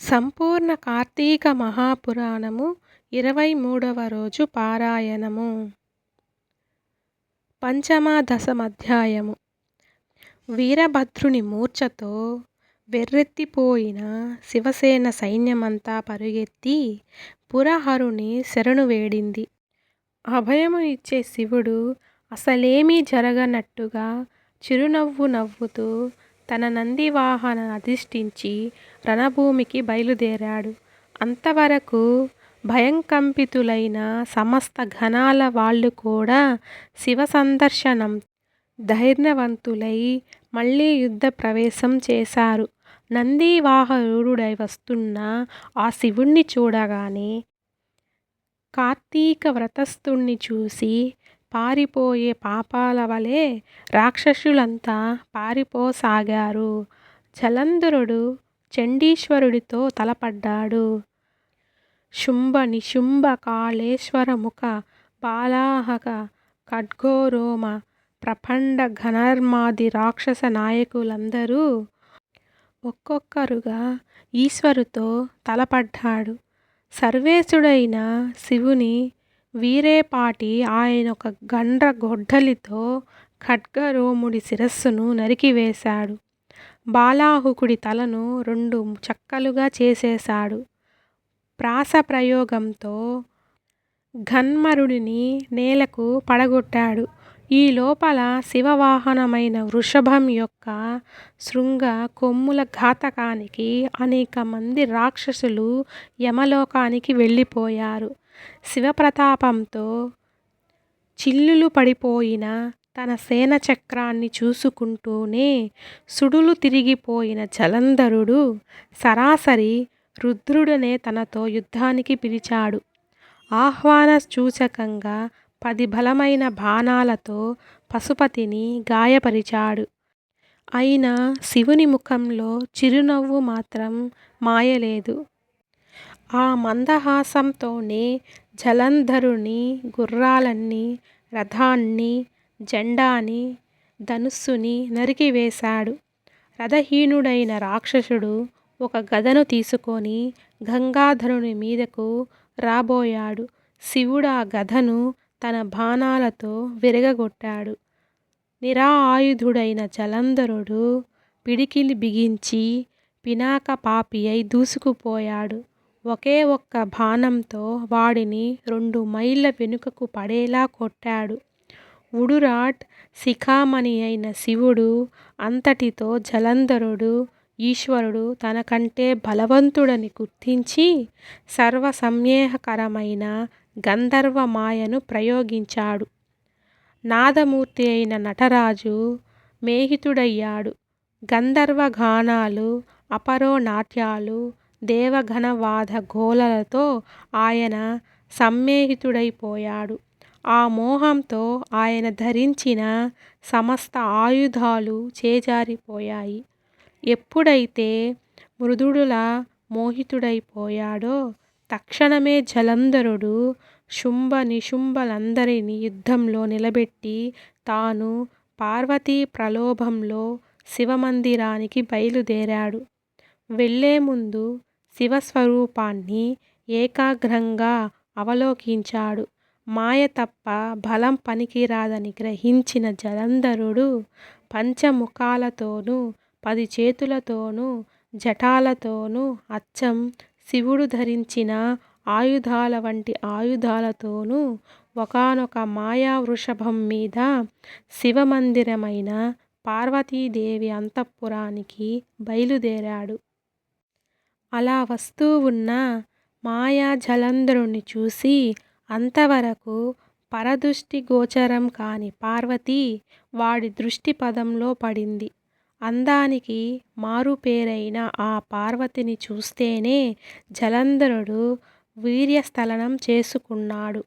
సంపూర్ణ కార్తీక మహాపురాణము ఇరవై మూడవ రోజు పారాయణము పంచమదశమధ్యాయము వీరభద్రుని మూర్ఛతో వెర్రెత్తిపోయిన శివసేన సైన్యమంతా పరుగెత్తి పురహరుని శరణు వేడింది. అభయము ఇచ్చే శివుడు అసలేమీ జరగనట్టుగా చిరునవ్వు నవ్వుతూ తన నందివాహన అధిష్ఠించి రణభూమికి బయలుదేరాడు. అంతవరకు భయంకంపితులైన సమస్త గణాల వాళ్ళు కూడా శివ సందర్శనం ధైర్యవంతులై మళ్ళీ యుద్ధ ప్రవేశం చేశారు. నందివాహనుడై వస్తున్న ఆ శివుణ్ణి చూడగానే కార్తీక వ్రతస్థుణ్ణి చూసి పారిపోయే పాపాల వలె రాక్షసులంతా పారిపోసాగారు. జలంధరుడు చండీశ్వరుడితో తలపడ్డాడు. శుంభ నిశుంభ కాళేశ్వర ముఖ బాలాహక ఖడ్గోరోమ ప్రపండ ఘనర్మాది రాక్షస నాయకులందరూ ఒక్కొక్కరుగా ఈశ్వరుతో తలపడ్డాడు. సర్వేశుడైన శివుని వీరేపాటి ఆయనొక గండ్ర గొడ్డలితో ఖడ్గరోముడి శిరస్సును నరికివేశాడు. బాలాహుకుడి తలను రెండు చక్కలుగా చేసేశాడు. ప్రాసప్రయోగంతో ఘన్మరుడిని నేలకు పడగొట్టాడు. ఈ లోపల శివవాహనమైన వృషభం యొక్క శృంగ కొమ్ముల ఘాతకానికి అనేక మంది రాక్షసులు యమలోకానికి వెళ్ళిపోయారు. శివప్రతాపంతో చిల్లులు పడిపోయిన తన శేషచక్రాన్ని చూసుకుంటూనే సుడులు తిరిగిపోయిన జలంధరుడు సరాసరి రుద్రుడనే తనతో యుద్ధానికి పిలిచాడు. ఆహ్వాన సూచకంగా పది బలమైన బాణాలతో పశుపతిని గాయపరిచాడు. అయినా శివుని ముఖంలో చిరునవ్వు మాత్రం మాయలేదు. ఆ మందహాసంతోనే జలంధరుని గుర్రాలన్నీ రథాన్ని, జెండాని, ధనుస్సుని నరికివేశాడు. రథహీనుడైన రాక్షసుడు ఒక గదను తీసుకొని గంగాధరుని మీదకు రాబోయాడు. శివుడు ఆ గదను తన బాణాలతో విరగగొట్టాడు. నిరాయుధుడైన జలంధరుడు పిడికిలి బిగించి పినాక పాపి అయి దూసుకుపోయాడు. ఒకే ఒక్క బాణంతో వాడిని రెండు మైళ్ళ వెనుకకు పడేలా కొట్టాడు. ఉడురాట్ శిఖామణి అయిన శివుడు అంతటితో జలంధరుడు ఈశ్వరుడు తనకంటే బలవంతుడని గుర్తించి సర్వసంహారకరమైన గంధర్వ మాయను ప్రయోగించాడు. నాదమూర్తి అయిన నటరాజు మేహితుడయ్యాడు గంధర్వ గానాలు, అపరో నాట్యాలు, దేవఘనవాద గోలలతో ఆయన సమ్మేహితుడైపోయాడు ఆ మోహంతో ఆయన ధరించిన సమస్త ఆయుధాలు చేజారిపోయాయి. ఎప్పుడైతే మృదుడులా మోహితుడైపోయాడో తక్షణమే జలంధరుడు శుంభ నిశుంభలందరినీ యుద్ధంలో నిలబెట్టి తాను పార్వతీ ప్రలోభంలో శివమందిరానికి బయలుదేరాడు. వెళ్ళేముందు శివస్వరూపాన్ని ఏకాగ్రంగా అవలోకించాడు. మాయ తప్ప బలం పనికిరాదని గ్రహించిన జలంధరుడు పంచముఖాలతోనూ, పది చేతులతోనూ, జటాలతోనూ అచ్చం శివుడు ధరించిన ఆయుధాల వంటి ఆయుధాలతోనూ ఒకానొక మాయావృషభం మీద శివమందిరమైన పార్వతీదేవి అంతఃపురానికి బయలుదేరాడు. అలా వస్తూ వున్న మాయాజలంధరుణ్ణి చూసి అంతవరకు పరదృష్టి గోచరం కాని పార్వతి వాడి దృష్టి పదంలో పడింది. అందానికి మారుపేరైన ఆ పార్వతిని చూస్తేనే జలంధరుడు వీర్యస్థలనం చేసుకున్నాడు.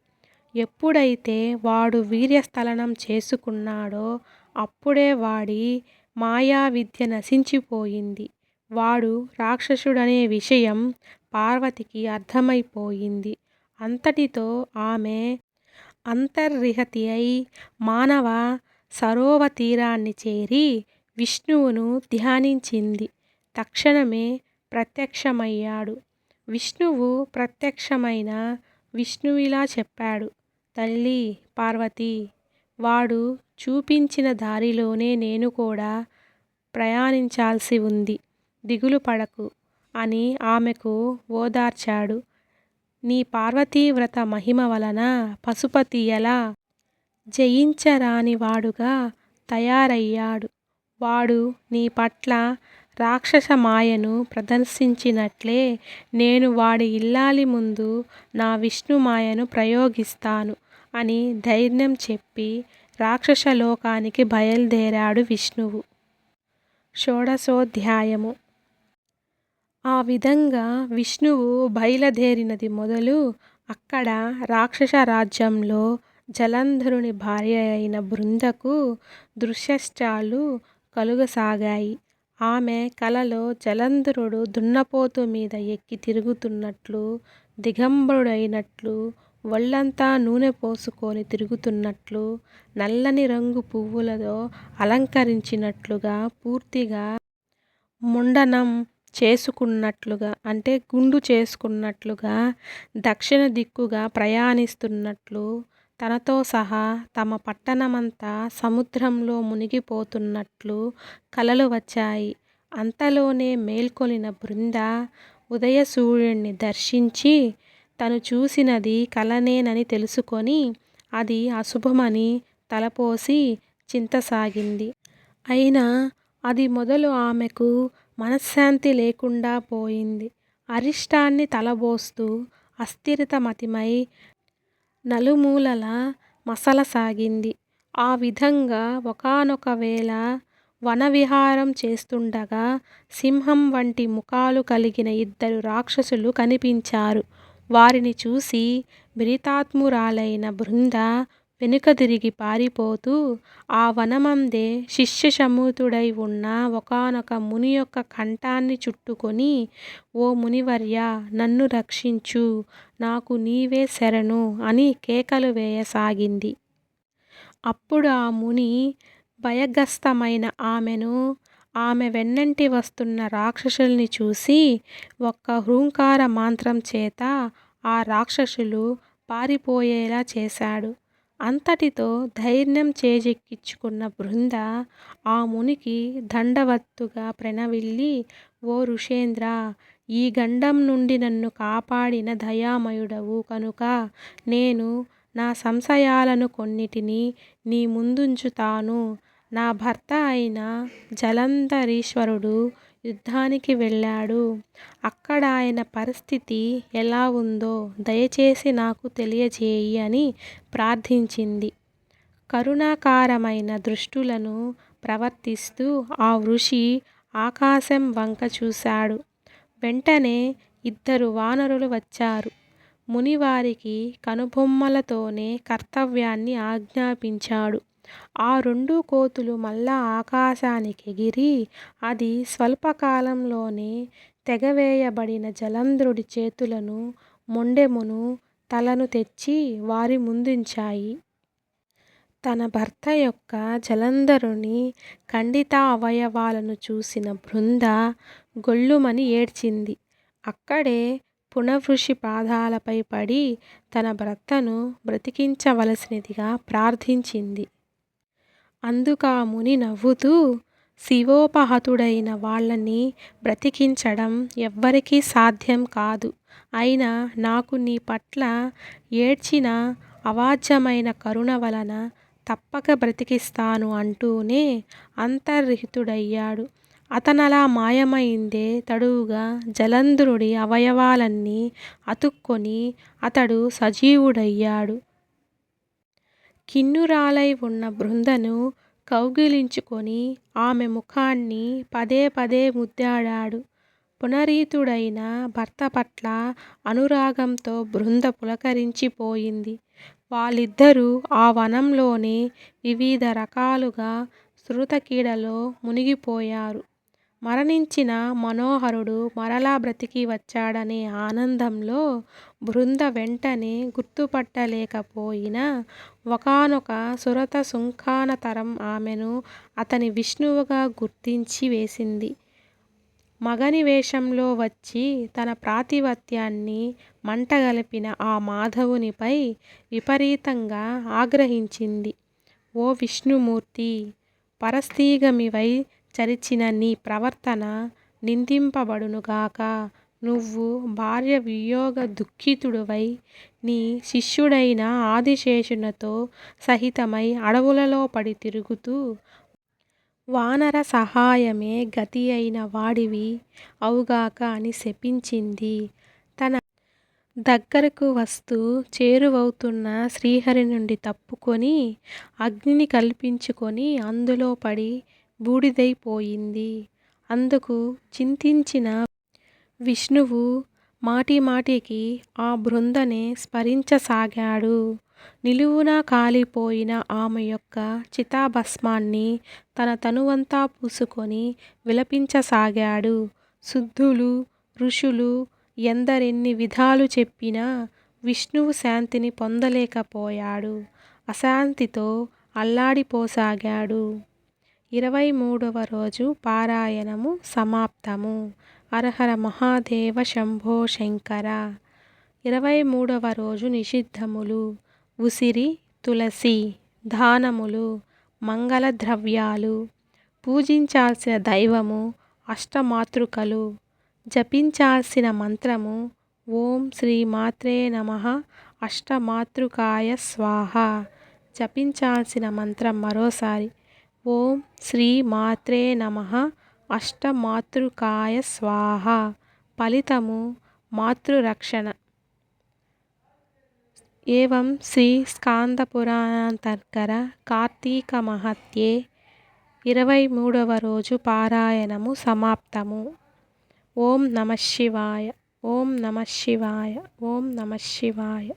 ఎప్పుడైతే వాడు వీర్యస్థలనం చేసుకున్నాడో అప్పుడే వాడి మాయా విద్య నశించిపోయింది. వాడు రాక్షసుడనే విషయం పార్వతికి అర్థమైపోయింది. అంతటితో ఆమె అంతర్హిత అయి మానవ సరోవరతీరాన్ని చేరి విష్ణువును ధ్యానించింది. తక్షణమే ప్రత్యక్షమయ్యాడు. విష్ణువు ప్రత్యక్షమైన విష్ణువిలా చెప్పాడు. తల్లి పార్వతి వాడు చూపించిన దారిలోనే నేను కూడా ప్రయాణించాల్సి ఉంది దిగులు పడకు అని ఆమెకు ఓదార్చాడు. నీ పార్వతీవ్రత మహిమ వలన పశుపతి ఎలా జయించరానివాడుగా తయారయ్యాడు. వాడు నీ పట్ల రాక్షస మాయను ప్రదర్శించినట్లే నేను వాడి ఇల్లాలి ముందు నా విష్ణు మాయను ప్రయోగిస్తాను అని ధైర్యం చెప్పి రాక్షసలోకానికి బయలుదేరాడు విష్ణువు. షోడశోధ్యాయము ఆ విధంగా విష్ణువు బయలుదేరినది మొదలు అక్కడ రాక్షస రాజ్యంలో జలంధరుని భార్య అయిన బృందకు దృశ్యష్టాలు కలుగసాగాయి. ఆమె కలలో జలంధరుడు దున్నపోతు మీద ఎక్కి తిరుగుతున్నట్లు దిగంబరుడైనట్లు ఒళ్ళంతా నూనె పోసుకొని తిరుగుతున్నట్లు నల్లని రంగు పువ్వులతో అలంకరించినట్లుగా, పూర్తిగా ముండనం చేసుకున్నట్లుగా అంటే గుండు చేసుకున్నట్లుగా, దక్షిణ దిక్కుగా ప్రయాణిస్తున్నట్లు తనతో సహా తమ పట్టణమంతా సముద్రంలో మునిగిపోతున్నట్లు కలలు వచ్చాయి. అంతలోనే మేల్కొలిన బృంద ఉదయ సూర్యుడిని దర్శించి తను చూసినది కలనేనని తెలుసుకొని అది అశుభమని తలపోసి చింతసాగింది. అయినా అది మొదలు ఆమెకు మనశ్శాంతి లేకుండా పోయింది. అరిష్టాన్ని తలబోస్తూ అస్థిరమతిమై నలుమూలల మసలసాగింది. ఆ విధంగా ఒకానొక వేళ వనవిహారం చేస్తుండగా సింహం వంటి ముఖాలు కలిగిన ఇద్దరు రాక్షసులు కనిపించారు. వారిని చూసి విరక్తాత్మురాలైన బృంద వెనుక తిరిగి పారిపోతూ ఆ వనమందే శిష్యసమేతుడై ఉన్న ఒకానొక ముని యొక్క కంఠాన్ని చుట్టుకొని ఓ మునివర్యా! నన్ను రక్షించు. నాకు నీవే శరణు అని కేకలు వేయసాగింది. అప్పుడు ఆ ముని భయగ్రస్తమైన ఆమెను ఆమె వెన్నంటి వస్తున్న రాక్షసుల్ని చూసి ఒక్క హృంకార మాంత్రం చేత ఆ రాక్షసులు పారిపోయేలా చేశాడు. అంతటితో ధైర్యం చేజిక్కించుకున్న బృంద ఆ మునికి దండవత్తుగా ప్రణవిల్లి ఓ ఋషేంద్ర ఈ గండం నుండి నన్ను కాపాడిన దయామయుడవు కనుక నేను నా సంశయాలను కొన్నిటిని నీ ముందుంచుతాను. నా భర్త అయిన జలంధరీశ్వరుడు యుద్ధానికి వెళ్ళాడు. అక్కడ ఆయన పరిస్థితి ఎలా ఉందో దయచేసి నాకు తెలియజేయి అని ప్రార్థించింది. కరుణాకారమైన దృష్టులను ప్రవర్తిస్తూ ఆ ఋషి ఆకాశం వంక చూశాడు. వెంటనే ఇద్దరు వానరులు వచ్చారు. మునివారికి కనుబొమ్మలతోనే కర్తవ్యాన్ని ఆజ్ఞాపించాడు. ఆ రెండు కోతులు మళ్ళా ఆకాశానికెగిరి అది స్వల్పకాలంలోనే తెగవేయబడిన జలంధ్రుడి చేతులను మొండెమును తలను తెచ్చి వారి ముందుంచాయి. తన భర్త యొక్క జలంధరుని ఖండితావయవాలను చూసిన బృంద గొల్లుమని ఏడ్చింది. అక్కడే పునవృషి పాదాలపై పడి తన భర్తను బ్రతికించవలసినదిగా ప్రార్థించింది. అందుకా ముని నవ్వుతూ శివోపహతుడైన వాళ్ళని బ్రతికించడం ఎవ్వరికీ సాధ్యం కాదు. అయినా నాకు నీ పట్ల ఏడ్చిన అవాజ్యమైన కరుణ వలన తప్పక బ్రతికిస్తాను అంటూనే అంతర్హితుడయ్యాడు. అతనలా మాయమైందే తడువుగా జలంధరుడి అవయవాలన్నీ అతుక్కొని అతడు సజీవుడయ్యాడు. కిన్నురాలై ఉన్న బృందను కౌగిలించుకొని ఆమె ముఖాన్ని పదే పదే ముద్దాడాడు. పునరీతుడైన భర్త పట్ల అనురాగంతో బృంద పులకరించిపోయింది వాళ్ళిద్దరూ ఆ వనంలోనే వివిధ రకాలుగా శృతకీడలో మునిగిపోయారు. మరణించిన మనోహరుడు మరలా బ్రతికి వచ్చాడనే ఆనందంలో బృంద వెంటనే గుర్తుపట్టలేకపోయినా ఒకానొక సురత తరం ఆమెను అతని విష్ణువుగా గుర్తించి వేసింది. మగని వేషంలో వచ్చి తన ప్రాతిపత్యాన్ని మంటగలిపిన ఆ మాధవునిపై విపరీతంగా ఆగ్రహించింది. ఓ విష్ణుమూర్తి పరస్త్రీగమివై చరిచిన నీ ప్రవర్తన నిందింపబడునుగాక. నువ్వు భార్య వియోగ దుఃఖితుడవై నీ శిష్యుడైన ఆదిశేషునతో సహితమై అడవులలో పడి తిరుగుతూ వానర సహాయమే గతి అయిన వాడివి అవుగాక అని శపించింది. తన దగ్గరకు వస్తూ చేరువవుతున్న శ్రీహరి నుండి తప్పుకొని అగ్నిని కల్పించుకొని అందులో పడి బూడిదైపోయింది అందుకు చింతించిన విష్ణువు మాటిమాటికి ఆ బృందనే స్మరించసాగాడు. నిలువునా కాలిపోయిన ఆమె యొక్క చితాభస్మాన్ని తన తనువంతా పూసుకొని విలపించసాగాడు. శుద్ధులు ఋషులు ఎందరెన్ని విధాలు చెప్పినా విష్ణువు శాంతిని పొందలేకపోయాడు. అశాంతితో అల్లాడిపోసాగాడు. ఇరవై మూడవ రోజు పారాయణము సమాప్తము. అర్హర మహాదేవ శంభో శంకర! ఇరవై మూడవ రోజు నిషిద్ధములు. ఉసిరి తులసి దానములు మంగళ ద్రవ్యాలు పూజించాల్సిన దైవము అష్టమాతృకలు. జపించాల్సిన మంత్రము ఓం శ్రీమాత్రే నమః అష్టమాతృకాయ స్వాహ. జపించాల్సిన మంత్రం మరోసారి. ఓం శ్రీ మాత్రే నమః. అష్టమాతృకాయ స్వాహ. ఫలితము మాతృరక్షణ. ఏవం శ్రీ స్కాందపురాణాంతర్కర కార్తీక మహత్యే ఇరవై మూడవ రోజు పారాయణము సమాప్తము. ఓం నమఃశివాయ ఓం నమఃశివాయ ఓం నమఃశివాయ